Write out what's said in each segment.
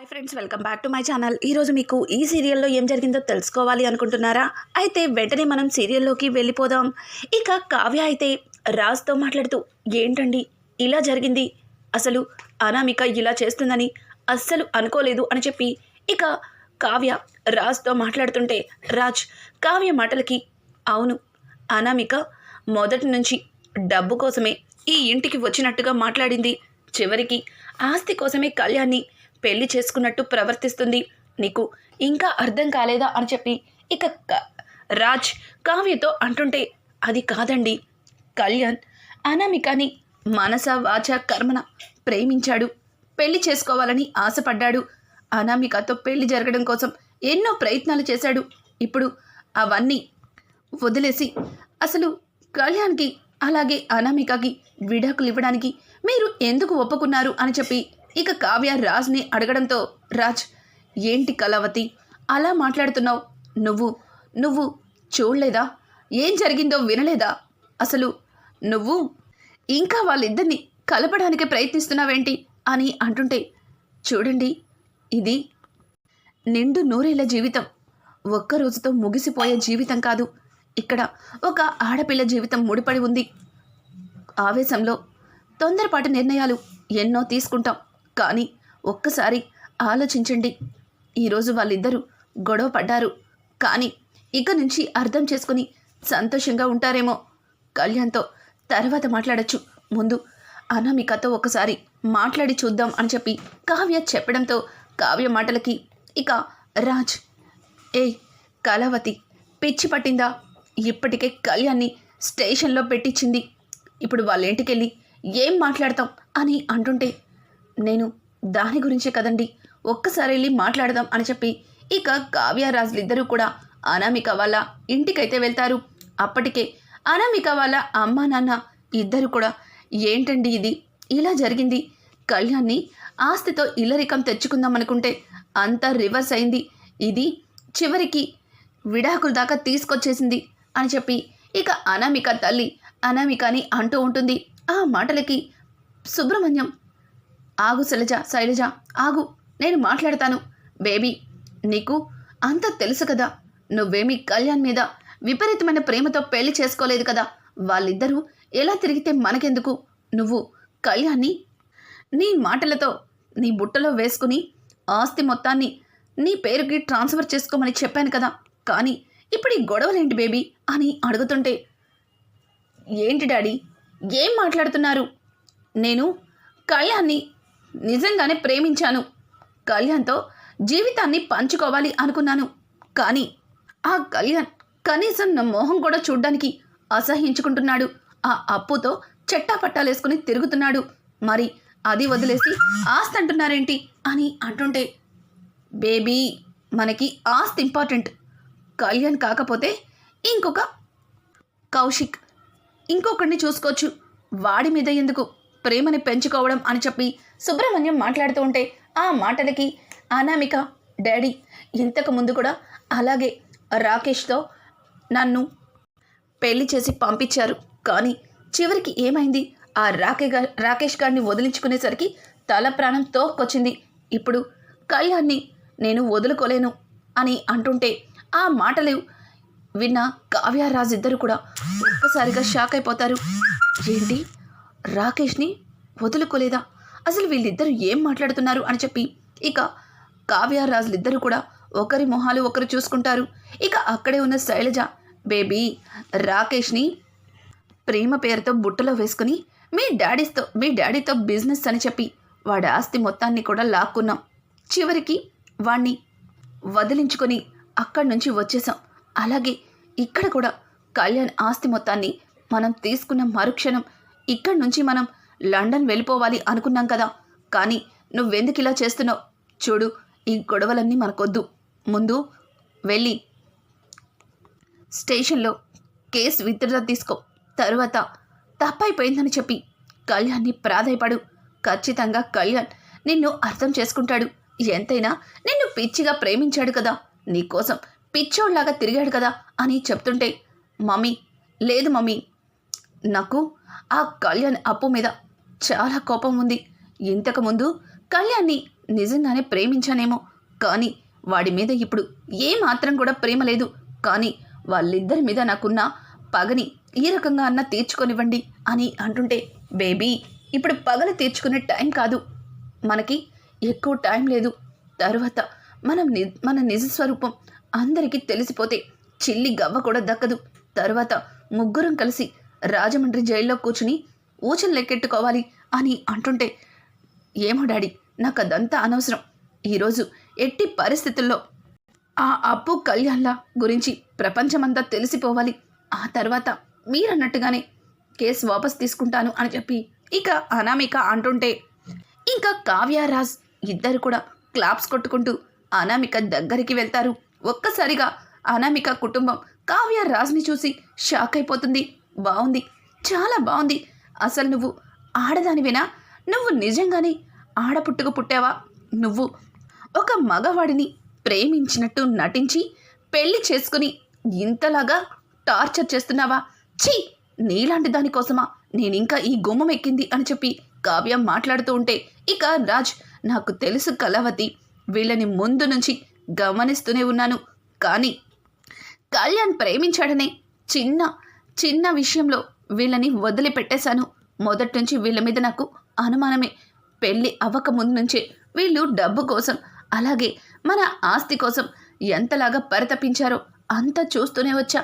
Hi friends welcome back to my channel ఈరోజు మీకు ఈ సీరియల్లో ఏం జరిగిందో తెలుసుకోవాలి అనుకుంటున్నారా? అయితే వెంటనే మనం సీరియల్లోకి వెళ్ళిపోదాం. ఇక కావ్య అయితే రాజ్తో మాట్లాడుతూ ఏంటండి? ఇలా జరిగింది? అసలు అనామిక ఇలా చేస్తుందని అస్సలు అనుకోలేదు అని చెప్పి ఇక కావ్య రాజ్తో మాట్లాడుతుంటే రాజ్ కావ్య మాటలకి అవును. అనామిక మొదటి నుంచి డబ్బు కోసమే ఈ ఇంటికి వచ్చినట్టుగా మాట్లాడింది. చివరికి ఆస్తి కోసమే కళ్యాణ్ని పెళ్ళి చేసుకున్నట్టు ప్రవర్తిస్తుంది. నీకు ఇంకా అర్థం కాలేదా అని చెప్పి ఇక రాజ్ కావ్యతో అంటుంటే అది కాదండి. కళ్యాణ్ అనామికని మనస వాచ కర్మన ప్రేమించాడు. పెళ్ళి చేసుకోవాలని ఆశపడ్డాడు. అనామికతో పెళ్ళి జరగడం కోసం ఎన్నో ప్రయత్నాలు చేశాడు. ఇప్పుడు అవన్నీ వదిలేసి అసలు కళ్యాణ్కి అలాగే అనామికకి విడాకులు ఇవ్వడానికి మీరు ఎందుకు ఒప్పుకున్నారు అని చెప్పి ఇక కావ్య రాజ్ని అడగడంతో రాజ్ ఏంటి కళావతి? అలా మాట్లాడుతున్నావు. నువ్వు నువ్వు చూడలేదా? ఏం జరిగిందో వినలేదా? అసలు నువ్వు ఇంకా వాళ్ళిద్దరిని కలపడానికి ప్రయత్నిస్తున్నావేంటి? అని అంటుంటే చూడండి ఇది నిండు నూరేళ్ళ జీవితం. ఒక్క రోజుతో ముగిసిపోయే జీవితం కాదు. ఇక్కడ ఒక ఆడపిల్ల జీవితం ముడిపడి ఉంది. ఆవేశంలో తొందరపాటు నిర్ణయాలు ఎన్నో తీసుకుంటాం. కానీ ఒక్కసారి ఆలోచించండి. ఈరోజు వాళ్ళిద్దరూ గొడవ పడ్డారు. కానీ ఇక నుంచి అర్థం చేసుకుని సంతోషంగా ఉంటారేమో. కళ్యాణ్తో తర్వాత మాట్లాడచ్చు. ముందు అనామికతో ఒకసారి మాట్లాడి చూద్దాం అని చెప్పి కావ్య చెప్పడంతో కావ్య మాటలకి ఇక రాజ్ ఏయ్ కళావతి పిచ్చి పట్టిందా? ఇప్పటికే కళ్యాణ్ని స్టేషన్లో పెట్టించింది. ఇప్పుడు వాళ్ళ ఇంటికెళ్ళి ఏం మాట్లాడతాం? అని అంటుంటే నేను దాని గురించే కదండి. ఒక్కసారి వెళ్ళి మాట్లాడదాం అని చెప్పి ఇక కావ్యరాజులిద్దరూ కూడా అనామిక వాళ్ళ ఇంటికైతే వెళ్తారు. అప్పటికే అనామిక వాళ్ళ అమ్మ నాన్న ఇద్దరు కూడా ఏంటండి ఇది? ఇలా జరిగింది. కళ్యాణ్ని ఆస్తితో ఇల్లరికం తెచ్చుకుందాం అనుకుంటే అంతా రివర్స్ అయింది. ఇది చివరికి విడాకుల దాకా తీసుకొచ్చేసింది అని చెప్పి ఇక అనామిక తల్లి అనామికని అంటూ ఉంటుంది. ఆ మాటలకి సుబ్రహ్మణ్యం ఆగు శైలజ శైలజ ఆగు నేను మాట్లాడతాను. బేబీ నీకు అంత తెలుసు కదా నువ్వేమీ కళ్యాణ్ మీద విపరీతమైన ప్రేమతో పెళ్ళి చేసుకోలేదు కదా వాళ్ళిద్దరూ ఎలా తిరిగితే మనకెందుకు? నువ్వు కళ్యాణ్ని నీ మాటలతో నీ బుట్టలో వేసుకుని ఆస్తి మొత్తాన్ని నీ పేరుకి ట్రాన్స్ఫర్ చేసుకోమని చెప్పాను కదా కానీ ఇప్పుడు ఈ గొడవలేంటి బేబీ అని అడుగుతుంటే ఏంటి డాడీ ఏం మాట్లాడుతున్నారు? నేను కళ్యాణ్ని నిజంగానే ప్రేమించాను. కళ్యాణ్తో జీవితాన్ని పంచుకోవాలి అనుకున్నాను. కానీ ఆ కళ్యాణ్ కనీసం నా మొహం కూడా చూడ్డానికి అసహించుకుంటున్నాడు ఆ అప్పుతో చెట్టాపట్టాలేసుకుని తిరుగుతున్నాడు. మరి అది వదిలేసి ఆస్తి అంటున్నారేంటి అని అంటుంటే బేబీ మనకి ఆస్తి ఇంపార్టెంట్. కళ్యాణ్ కాకపోతే ఇంకొక కౌశిక్. ఇంకొకరిని చూసుకోవచ్చు. వాడి మీద ఎందుకు ప్రేమని పెంచుకోవడం అని చెప్పి సుబ్రహ్మణ్యం మాట్లాడుతూ ఉంటే ఆ మాటలకి అనామిక డాడీ ఇంతకు ముందు కూడా అలాగే రాకేష్తో నన్ను పెళ్ళి చేసి పంపించారు. కానీ చివరికి ఏమైంది? ఆ రాకే రాకేష్ గారిని వదిలించుకునేసరికి తల ప్రాణం తోక్కొచ్చింది. ఇప్పుడు కళ్యాణ్ని నేను వదులుకోలేను అని అంటుంటే ఆ మాటలు విన్న కావ్యరాజు ఇద్దరు కూడా ఒక్కసారిగా షాక్ అయిపోతారు. ఏంటి? రాకేష్ని వదులుకోలేదా? అసలు వీళ్ళిద్దరూ ఏం మాట్లాడుతున్నారు అని చెప్పి ఇక కావ్యరాజులిద్దరూ కూడా ఒకరి మొహాలు ఒకరు చూసుకుంటారు. ఇక అక్కడే ఉన్న శైలజ బేబీ రాకేష్ని ప్రేమ పేరుతో బుట్టలో వేసుకుని మీ డాడీస్తో మీ డాడీతో బిజినెస్ అని చెప్పి వాడి ఆస్తి మొత్తాన్ని కూడా లాక్కున్నాం. చివరికి వాణ్ణి వదిలించుకొని అక్కడి నుంచి వచ్చేసాం అలాగే ఇక్కడ కూడా కళ్యాణ్ ఆస్తి మొత్తాన్ని మనం తీసుకున్న మరుక్షణం ఇక్కడి నుంచి మనం లండన్ వెళ్ళిపోవాలి అనుకున్నాం కదా. కానీ నువ్వెందుకు ఇలా చేస్తున్నావు? చూడు ఈ గొడవలన్నీ మనకొద్దు. ముందు వెళ్ళి స్టేషన్లో కేసు విత్డ్రా తీసుకో. తరువాత తప్పైపోయిందని చెప్పి కళ్యాణ్ని ప్రాధాయపడు. ఖచ్చితంగా కళ్యాణ్ నిన్ను అర్థం చేసుకుంటాడు. ఎంతైనా నిన్ను పిచ్చిగా ప్రేమించాడు కదా. నీకోసం పిచ్చోళ్ళాగా తిరిగాడు కదా అని చెప్తుంటే మమ్మీ లేదు మమ్మీ నాకు ఆ కళ్యాణ్ అప్పు మీద చాలా కోపం ఉంది. ఇంతకుముందు కళ్యాణ్ని నిజంగానే ప్రేమించానేమో కానీ వాడి మీద ఇప్పుడు ఏ మాత్రం కూడా ప్రేమ లేదు. కానీ వాళ్ళిద్దరి మీద నాకున్న పగని ఈ రకంగా అన్న తీర్చుకొనివ్వండి అని అంటుంటే బేబీ ఇప్పుడు పగలు తీర్చుకునే టైం కాదు. మనకి ఎక్కువ టైం లేదు. తరువాత మనం ని మన నిజ స్వరూపం అందరికీ తెలిసిపోతే చిల్లి గవ్వ కూడా దక్కదు. తరువాత ముగ్గురం కలిసి రాజమండ్రి జైల్లో కూర్చుని ఊచలు లెక్కెట్టుకోవాలి అని అంటుంటే ఏమో డాడీ నాకు అదంతా అనవసరం ఈరోజు ఎట్టి పరిస్థితుల్లో ఆ అప్పు కళ్యాణ్ల గురించి ప్రపంచమంతా తెలిసిపోవాలి. ఆ తర్వాత మీరన్నట్టుగానే కేసు వాపస్ తీసుకుంటాను అని చెప్పి ఇక అనామిక అంటుంటే ఇంకా కావ్యరాజ్ ఇద్దరు కూడా క్లాప్స్ కొట్టుకుంటూ అనామిక దగ్గరికి వెళ్తారు. ఒక్కసారిగా అనామిక కుటుంబం కావ్యరాజ్ని చూసి షాక్ అయిపోతుంది. బాగుంది చాలా బాగుంది అసలు నువ్వు ఆడదానివేనా? నువ్వు నిజంగానే ఆడపుట్టుకు పుట్టావా? నువ్వు ఒక మగవాడిని ప్రేమించినట్టు నటించి పెళ్ళి చేసుకుని ఇంతలాగా టార్చర్ చేస్తున్నావా? ఛీ! నీలాంటి దానికోసమా నేనింకా ఈ గుమ్మం ఎక్కింది అని చెప్పి కావ్య మాట్లాడుతూ ఉంటే ఇక రాజ్ నాకు తెలుసు కలవతి వీళ్ళని ముందు నుంచి గమనిస్తూనే ఉన్నాను. కానీ కళ్యాణ్ ప్రేమించాడనే చిన్న చిన్న విషయంలో వీళ్ళని వదిలిపెట్టేశాను. మొదటి నుంచి వీళ్ళ మీద నాకు అనుమానమే. పెళ్ళి అవ్వకముందు నుంచే వీళ్ళు డబ్బు కోసం అలాగే మన ఆస్తి కోసం ఎంతలాగా పరితపించారో అంతా చూస్తూనే వచ్చా.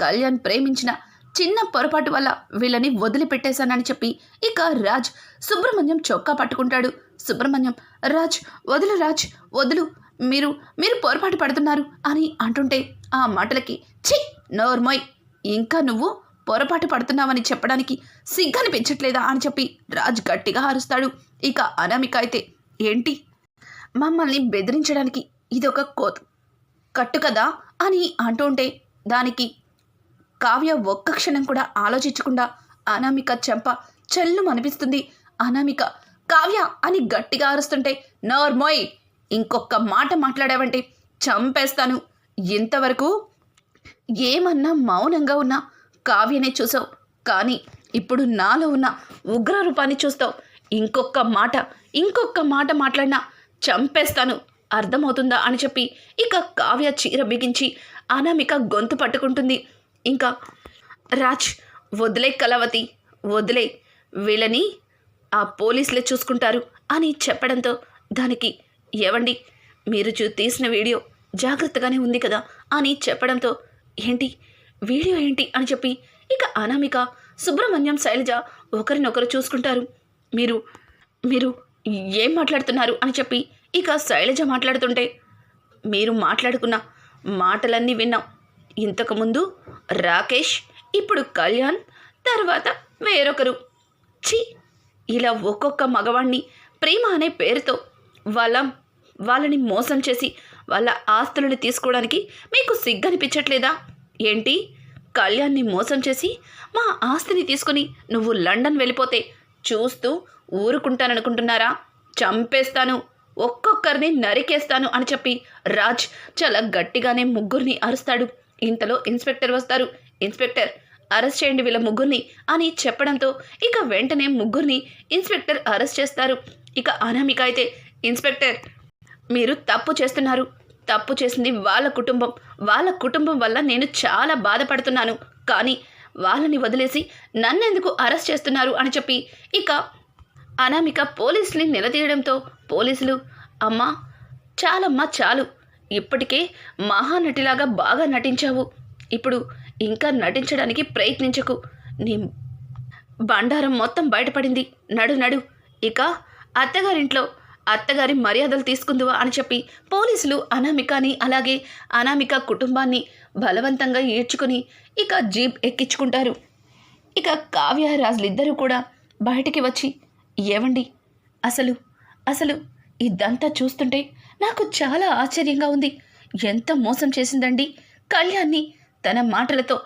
కళ్యాణ్ ప్రేమించిన చిన్న పొరపాటు వల్ల వీళ్ళని వదిలిపెట్టేశానని చెప్పి ఇక రాజ్ సుబ్రహ్మణ్యం చొక్కా పట్టుకుంటాడు. సుబ్రహ్మణ్యం రాజ్ వదులు రాజ్ వదులు మీరు మీరు పొరపాటు పడుతున్నారు అని అంటుంటే ఆ మాటలకి ఛీ నోర్మోయ్ ఇంకా నువ్వు పొరపాటు పడుతున్నావని చెప్పడానికి సిగ్గనిపించట్లేదా అని చెప్పి రాజ్ గట్టిగా అరుస్తాడు. ఇక అనామిక అయితే ఏంటి? మమ్మల్ని బెదిరించడానికి ఇదొక కోత కట్టు కదా? అని అంటుంటే దానికి కావ్య ఒక్క క్షణం కూడా ఆలోచించకుండా అనామిక చెంప చెల్లు అనిపిస్తుంది అనామిక కావ్య అని గట్టిగా అరుస్తుంటే నోర్మోయ్ ఇంకొక మాట మాట్లాడావంటే చంపేస్తాను. ఇంతవరకు ఏమన్నా మౌనంగా ఉన్నా కావ్యనే చూసావు. కానీ ఇప్పుడు నాలో ఉన్న ఉగ్ర రూపాన్ని చూస్తావు. ఇంకొక మాట ఇంకొక మాట మాట్లాడినా చంపేస్తాను. అర్థమవుతుందా అని చెప్పి ఇక కావ్య చీర బిగించి అనామిక గొంతు పట్టుకుంటుంది. ఇంకా రాజ్ వదిలే కలవతి వదిలే వీళ్ళని ఆ పోలీసులే చూసుకుంటారు అని చెప్పడంతో దానికి ఏవండి మీరు చూ తీసిన వీడియో జాగ్రత్తగానే ఉంది కదా? అని చెప్పడంతో ఏంటి? వీడియో ఏంటి? అని చెప్పి ఇక అనామిక సుబ్రహ్మణ్యం శైలజ ఒకరినొకరు చూసుకుంటారు. మీరు మీరు ఏం మాట్లాడుతున్నారు? అని చెప్పి ఇక శైలజ మాట్లాడుతుంటే మీరు మాట్లాడుకున్న మాటలన్నీ విన్నాం. ఇంతకుముందు రాకేష్ ఇప్పుడు కళ్యాణ్ తర్వాత వేరొకరు. ఛీ! ఇలా ఒక్కొక్క మగవాణ్ణి ప్రేమ అనే పేరుతో వాళ్ళ వాళ్ళని మోసం చేసి వాళ్ళ ఆస్తులను తీసుకోవడానికి మీకు సిగ్గనిపించట్లేదా? ఏంటి? కళ్యాణ్ని మోసం చేసి మా ఆస్తిని తీసుకుని నువ్వు లండన్ వెళ్ళిపోతే చూస్తూ ఊరుకుంటాననుకుంటున్నారా? చంపేస్తాను. ఒక్కొక్కరిని నరికేస్తాను అని చెప్పి రాజ్ చాలా గట్టిగానే ముగ్గురిని అరుస్తాడు. ఇంతలో ఇన్స్పెక్టర్ వస్తారు. ఇన్స్పెక్టర్ అరెస్ట్ చేయండి వీళ్ళ ముగ్గురిని అని చెప్పడంతో ఇక వెంటనే ముగ్గురిని ఇన్స్పెక్టర్ అరెస్ట్ చేస్తారు. ఇక అనామిక అయితే ఇన్స్పెక్టర్ మీరు తప్పు చేస్తున్నారు. తప్పు చేసింది వాళ్ళ కుటుంబం. వాళ్ళ కుటుంబం వల్ల నేను చాలా బాధపడుతున్నాను. కానీ వాళ్ళని వదిలేసి నన్నెందుకు అరెస్ట్ చేస్తున్నారు అని చెప్పి ఇక అనామిక పోలీసుని నిలదీయడంతో పోలీసులు అమ్మా చాలమ్మా చాలు. ఇప్పటికే మహానటిలాగా బాగా నటించావు. ఇప్పుడు ఇంకా నటించడానికి ప్రయత్నించకు. నీ బండారం మొత్తం బయటపడింది. నడు నడు. ఇక అత్తగారింట్లో అత్తగారి మర్యాదలు తీసుకుందువా అని చెప్పి పోలీసులు అనామికని అలాగే అనామిక కుటుంబాన్ని బలవంతంగా ఈడ్చుకుని ఇక జీప్ ఎక్కించుకుంటారు. ఇక కావ్యరాజులిద్దరూ కూడా బయటికి వచ్చి ఏవండి? అసలు అసలు ఇదంతా చూస్తుంటే నాకు చాలా ఆశ్చర్యంగా ఉంది. ఎంత మోసం చేసిందండి? కళ్యాణ్ని తన మాటలతో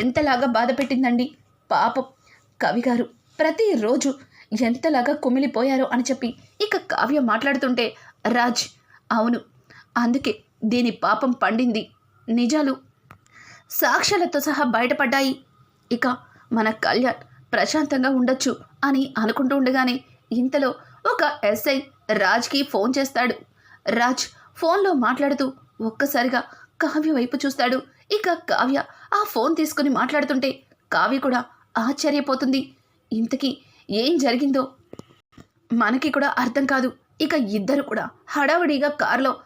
ఎంతలాగా బాధపెట్టిందండి? పాపం కవిగారు ప్రతిరోజు ఎంతలాగా కుమిలిపోయారో అని చెప్పి ఇక కావ్య మాట్లాడుతుంటే రాజ్ అవును అందుకే దీని పాపం పండింది. నిజాలు సాక్ష్యాలతో సహా బయటపడ్డాయి. ఇక మన కళ్యాణ్ ప్రశాంతంగా ఉండొచ్చు అని అనుకుంటూ ఉండగానే ఇంతలో ఒక ఎస్ఐ రాజ్కి ఫోన్ చేస్తాడు. రాజ్ ఫోన్లో మాట్లాడుతూ ఒక్కసారిగా కావ్య వైపు చూస్తాడు. ఇక కావ్య ఆ ఫోన్ తీసుకుని మాట్లాడుతుంటే కావ్య కూడా ఆశ్చర్యపోతుంది. ఇంతకీ ఏం జరిగిందో మనకి కూడా అర్థం కాదు. ఇక ఇద్దరు కూడా హడావుడిగా కారులో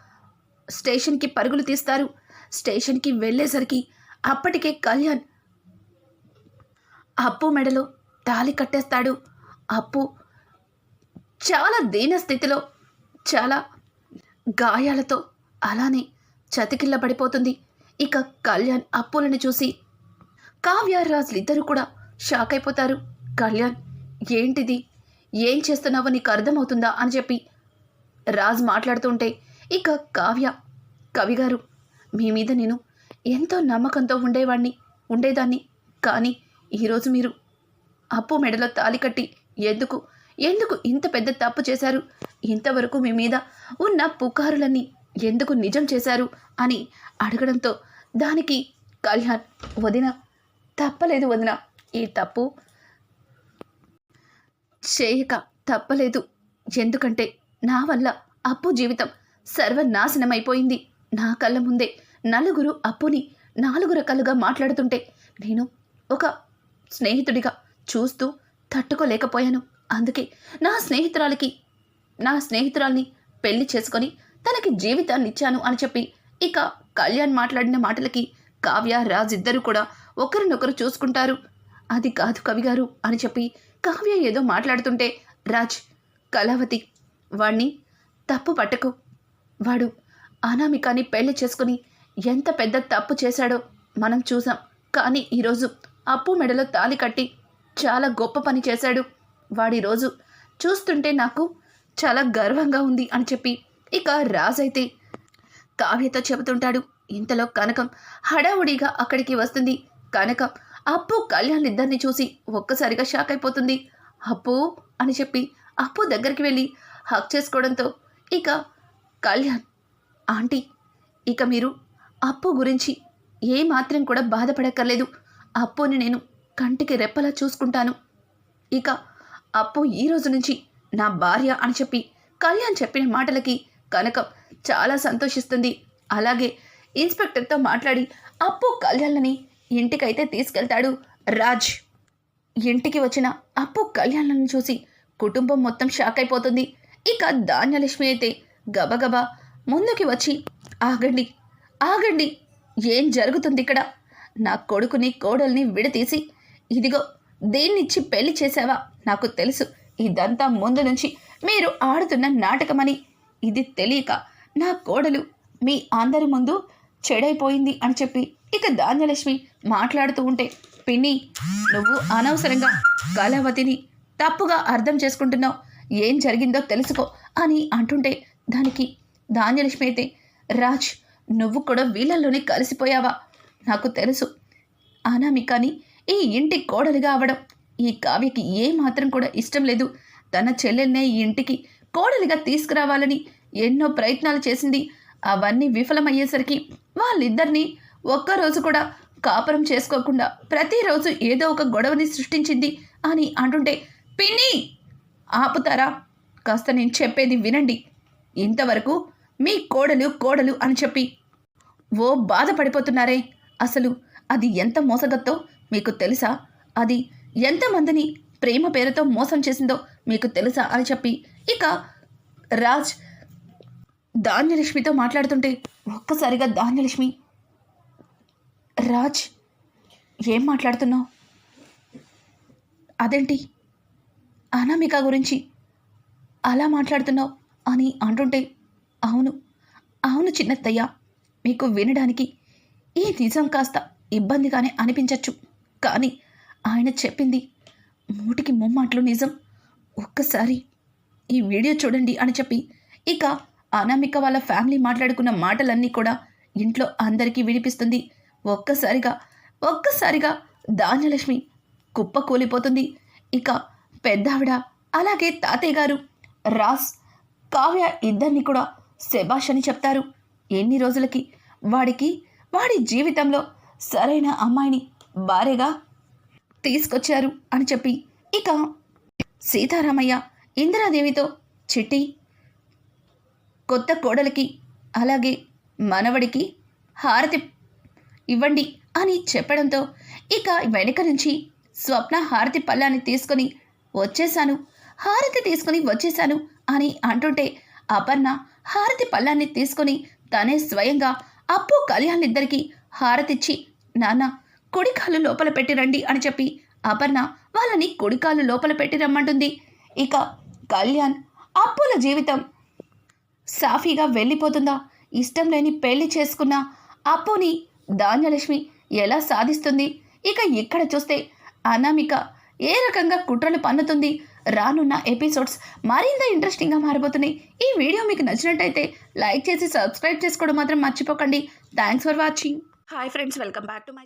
స్టేషన్కి పరుగులు తీస్తారు. స్టేషన్కి వెళ్ళేసరికి అప్పటికే కళ్యాణ్ అప్పు మెడలో తాలి కట్టేస్తాడు. అప్పు చాలా దీన స్థితిలో చాలా గాయాలతో అలానే చతికిల్ల పడిపోతుంది ఇక కళ్యాణ్ అప్పులను చూసి కావ్య ఇద్దరు కూడా షాక్ అయిపోతారు కళ్యాణ్ ఏంటిది? ఏం చేస్తున్నావో నీకు అర్థమవుతుందా అని చెప్పి రాజ్ మాట్లాడుతుంటే ఇక కావ్య కవిగారు మీ మీద నేను ఎంతో నమ్మకంతో ఉండేవాణ్ణి ఉండేదాన్ని. కానీ ఈరోజు మీరు అప్పు మెడలో తాలి కట్టి ఎందుకు ఎందుకు ఇంత పెద్ద తప్పు చేశారు? ఇంతవరకు మీ మీద ఉన్న పుకారులన్నీ ఎందుకు నిజం చేశారు అని అడగడంతో దానికి కళ్యాణ్ వదిన తప్పలేదు వదిన ఈ తప్పు చేయక తప్పలేదు. ఎందుకంటే నా వల్ల అప్పు జీవితం సర్వనాశనమైపోయింది. నా కళ్ళ ముందే నలుగురు అప్పుని నాలుగు రకాలుగా మాట్లాడుతుంటే నేను ఒక స్నేహితుడిగా చూస్తూ తట్టుకోలేకపోయాను. అందుకే నా స్నేహితురాలికి నా స్నేహితురాల్ని పెళ్ళి చేసుకొని తనకి జీవితాన్ని ఇచ్చాను అని చెప్పి ఇక కళ్యాణ్ మాట్లాడిన మాటలకి కావ్య రాజ్ ఇద్దరు కూడా ఒకరినొకరు చూసుకుంటారు. అది కాదు కవిగారు అని చెప్పి కావ్య ఏదో మాట్లాడుతుంటే రాజ్ కళావతి వాణ్ణి తప్పు పట్టకు. వాడు అనామికాని పెళ్ళి చేసుకుని ఎంత పెద్ద తప్పు చేశాడో మనం చూసాం. కానీ ఈరోజు అప్పు మెడలో తాలి కట్టి చాలా గొప్ప పని చేశాడు. వాడి రోజు చూస్తుంటే నాకు చాలా గర్వంగా ఉంది అని చెప్పి ఇక రాజైతే కావ్యతో చెబుతుంటాడు. ఇంతలో కనకం హడావుడిగా అక్కడికి వస్తుంది. కనకం అప్పు కళ్యాణ్ ఇద్దరిని చూసి ఒక్కసారిగా షాక్ అయిపోతుంది. అప్పు? అని చెప్పి అప్పు దగ్గరికి వెళ్ళి హక్ చేసుకోవడంతో ఇక కళ్యాణ్ ఆంటీ ఇక మీరు అప్పు గురించి ఏ మాత్రం కూడా బాధపడక్కర్లేదు. అప్పుని నేను కంటికి రెప్పలా చూసుకుంటాను. ఇక అప్పు ఈ రోజు నుంచి నా భార్య అని చెప్పి కళ్యాణ్ చెప్పిన మాటలకి కనకం చాలా సంతోషిస్తుంది. అలాగే ఇన్స్పెక్టర్తో మాట్లాడి అప్పు కళ్యాణ్ని ఇంటికైతే తీసుకెళ్తాడు రాజ్. ఇంటికి వచ్చిన అప్పు కళ్యాణాలను చూసి కుటుంబం మొత్తం షాక్ అయిపోతుంది. ఇక ధాన్యలక్ష్మి అయితే గబగబా ముందుకి వచ్చి ఆగండి ఆగండి ఏం జరుగుతుంది ఇక్కడ? నా కొడుకుని కోడల్ని విడతీసి ఇదిగో దేన్నిచ్చి పెళ్ళి చేశావా? నాకు తెలుసు ఇదంతా ముందు నుంచి మీరు ఆడుతున్న నాటకమని. ఇది తెలియక నా కోడలు మీ అందరి ముందు చెడైపోయింది అని చెప్పి ఇక ధాన్యలక్ష్మి మాట్లాడుతూ ఉంటే పిన్ని నువ్వు అనవసరంగా కళావతిని తప్పుగా అర్థం చేసుకుంటున్నావు. ఏం జరిగిందో తెలుసుకో అని అంటుంటే దానికి ధాన్యలక్ష్మి అయితే రాజ్ నువ్వు కూడా వీళ్ళల్లోనే కలిసిపోయావా? నాకు తెలుసు. అనామికని ఈ ఇంటి కోడలిగా అవడం ఈ కావ్యకి ఏ మాత్రం కూడా ఇష్టం లేదు. తన చెల్లెల్నే ఈ ఇంటికి కోడలిగా తీసుకురావాలని ఎన్నో ప్రయత్నాలు చేసింది. అవన్నీ విఫలమయ్యేసరికి వాళ్ళిద్దరినీ ఒక్కరోజు కూడా కాపురం చేసుకోకుండా ప్రతిరోజు ఏదో ఒక గొడవని సృష్టించింది అని అంటుంటే పిన్ని ఆపుతారా? కాస్త నేను చెప్పేది వినండి. ఇంతవరకు మీ కోడలు కోడలు అని చెప్పి ఓ బాధపడిపోతున్నారే అసలు అది ఎంత మోసగత్తో మీకు తెలుసా? అది ఎంతమందిని ప్రేమ పేరుతో మోసం చేసిందో మీకు తెలుసా? అని చెప్పి ఇక రాజ్ ధాన్యలక్ష్మితో మాట్లాడుతుంటే ఒక్కసారిగా ధాన్యలక్ష్మి రాజ్ ఏం మాట్లాడుతున్నావు? అదేంటి? అనామిక గురించి అలా మాట్లాడుతున్నావు అని అంటుంటే అవును అవును చిన్నత్తయ్య మీకు వినడానికి ఈ నిజం కాస్త ఇబ్బందిగానే అనిపించవచ్చు కానీ ఆయన చెప్పింది మూటికి ముమ్మాట్లు నిజం. ఒక్కసారి ఈ వీడియో చూడండి అని చెప్పి ఇక అనామిక వాళ్ళ ఫ్యామిలీ మాట్లాడుకున్న మాటలన్నీ కూడా ఇంట్లో అందరికీ వినిపిస్తుంది. ఒక్కసారిగా ఒక్కసారిగా ధాన్యలక్ష్మి కుప్ప కూలిపోతుంది. ఇక పెద్దావిడ అలాగే తాతయ్య గారు రాస్ కావ్య ఇద్దరిని కూడా శబాష్ అని చెప్తారు. ఎన్ని రోజులకి? వాడికి వాడి జీవితంలో సరైన అమ్మాయిని భార్యగా తీసుకొచ్చారు అని చెప్పి ఇక సీతారామయ్య ఇందిరాదేవితో చిట్టి కొత్త కోడలికి అలాగే మనవడికి హారతి ఇవ్వండి అని చెప్పడంతో ఇక వెనుక నుంచి స్వప్న హారతి పళ్ళాన్ని తీసుకొని వచ్చేశాను. హారతి తీసుకొని వచ్చేశాను అని అంటుంటే అపర్ణ హారతి పళ్ళాన్ని తీసుకొని తనే స్వయంగా అప్పు కళ్యాణ్ ఇద్దరికి హారతిచ్చి నాన్న కుడికాలు లోపల పెట్టి రండి అని చెప్పి అపర్ణ వాళ్ళని కుడికాలు లోపల పెట్టి రమ్మంటుంది. ఇక కళ్యాణ్ అప్పుల జీవితం సాఫీగా వెళ్ళిపోతుందా? ఇష్టం లేని పెళ్ళి చేసుకున్న? అప్పుని ధాన్యలక్ష్మి ఎలా సాధిస్తుంది? ఇక ఇక్కడ చూస్తే అనామిక ఏ రకంగా కుట్రలు పన్నుతుంది? రానున్న ఎపిసోడ్స్ మరింత ఇంట్రెస్టింగ్గా మారిపోతున్నాయి ఈ వీడియో మీకు నచ్చినట్టయితే లైక్ చేసి సబ్స్క్రైబ్ చేసుకోవడం మాత్రం మర్చిపోకండి. Thanks for watching. Hi friends welcome back to my